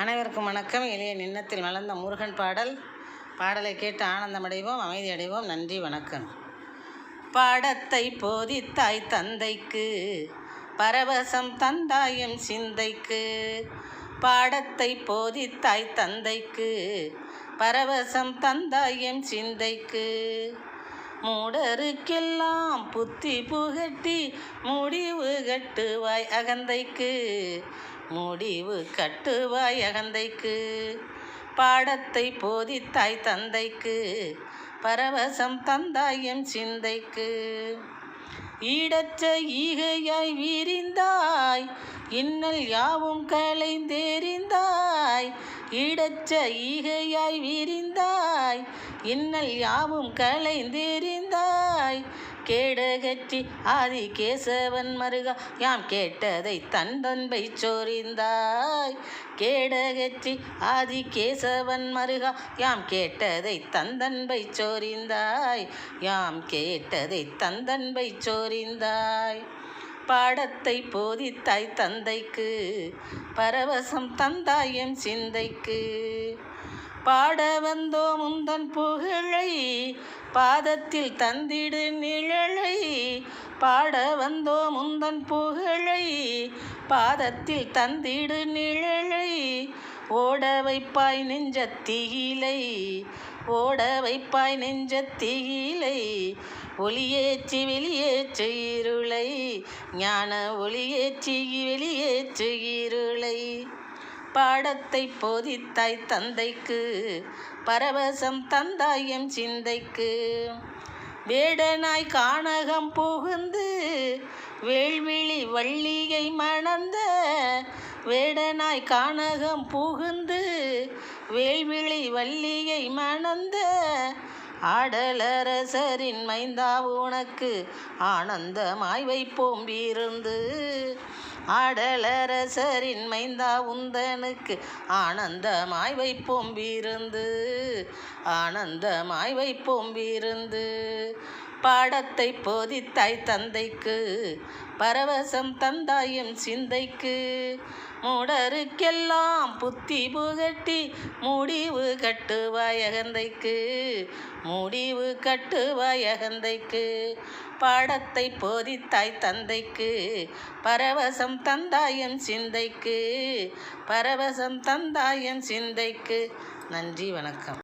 அனைவருக்கும் வணக்கம். எளிய நின்னத்தில் மலர்ந்த முருகன் பாடல். பாடலை கேட்டு ஆனந்தமடைவோம் அமைதி அடைவோம் நன்றி வணக்கம். பாடத்தை போதித்தாய் தந்தைக்கு பரவசம் தந்தாயும் சிந்தைக்கு. பாடத்தை போதித்தாய் தந்தைக்கு பரவசம் தந்தாயும் சிந்தைக்கு. மூடருக்கெல்லாம் புத்தி புகட்டி முடிவு கட்டுவாய் அகந்தைக்கு. முடிவு கட்டுவாய் அகந்தைக்கு. பாடத்தை போதித்தாய் தந்தைக்கு. பரவசம் தந்தாயம் சிந்தைக்கு. ஈடற்ற ஈகையாய் வீரிந்தாய். இன்னல் யாவும் களைந்தேறிந்தாய். இடச்ச ஈகையாய் வீரிந்தாய். இன்னல் யாவும் களைந்தேறிந்தாய் கேடகற்றி ஆதி கேசவன் மருகா யாம் கேட்டதை தந்தன்பை சொறிந்தாய் கேடகற்றி ஆதி கேசவன் மருகா யாம் கேட்டதை தந்தன்பை சொறிந்தாய் யாம் கேட்டதை தந்தன்பை சோரிந்தாய். பாடத்தை போதித்தாய் தந்தைக்கு பரவசம் தந்தாயம் சிந்தைக்கு. பாட வந்தோ முந்தன் புகழை பாதத்தில் தந்திடு நிழலை. பாட வந்தோ முந்தன் புகழை பாதத்தில் தந்திடு நிழலை. ஓட வைப்பாய் நெஞ்சத்தீலை ஓட வைப்பாய் நெஞ்சத்தீலை ஒளியேற்றி வெளியேற்று இருளை ஞான ஒளியேற்றி வெளியேற்று இருளை. பாடத்தை போதித்தாய் தந்தைக்கு பரவசம் தந்தாயம் சிந்தைக்கு. வேடனாய் கானகம் புகுந்து வேள்விழி வள்ளியை மணந்த வேடனாய் கானகம் புகுந்து வேள்விழி வள்ளியை மணந்த ஆடலரசரின் மைந்தா உனக்கு ஆனந்தமாய் வைப்போம் வீருந்து. ஆடலரசரின் மைந்தா உந்தனுக்கு ஆனந்தமாய் வைப்போம் வீருந்து. ஆனந்தமாய் வைப்போம் இருந்து பாடத்தை போதித்தாய் தந்தைக்கு. பரவசம் தந்தாயும் சிந்தைக்கு. மூடருக்கெல்லாம் புத்தி புகட்டி முடிவு கட்டுவாய் அகந்தைக்கு. முடிவு கட்டுவாய் அகந்தைக்கு. பாடத்தை போதித்தாய் தந்தைக்கு. பரவசம் தந்தாயம் சிந்தைக்கு. பரவசம் தந்தாயம் சிந்தைக்கு. நன்றி வணக்கம்.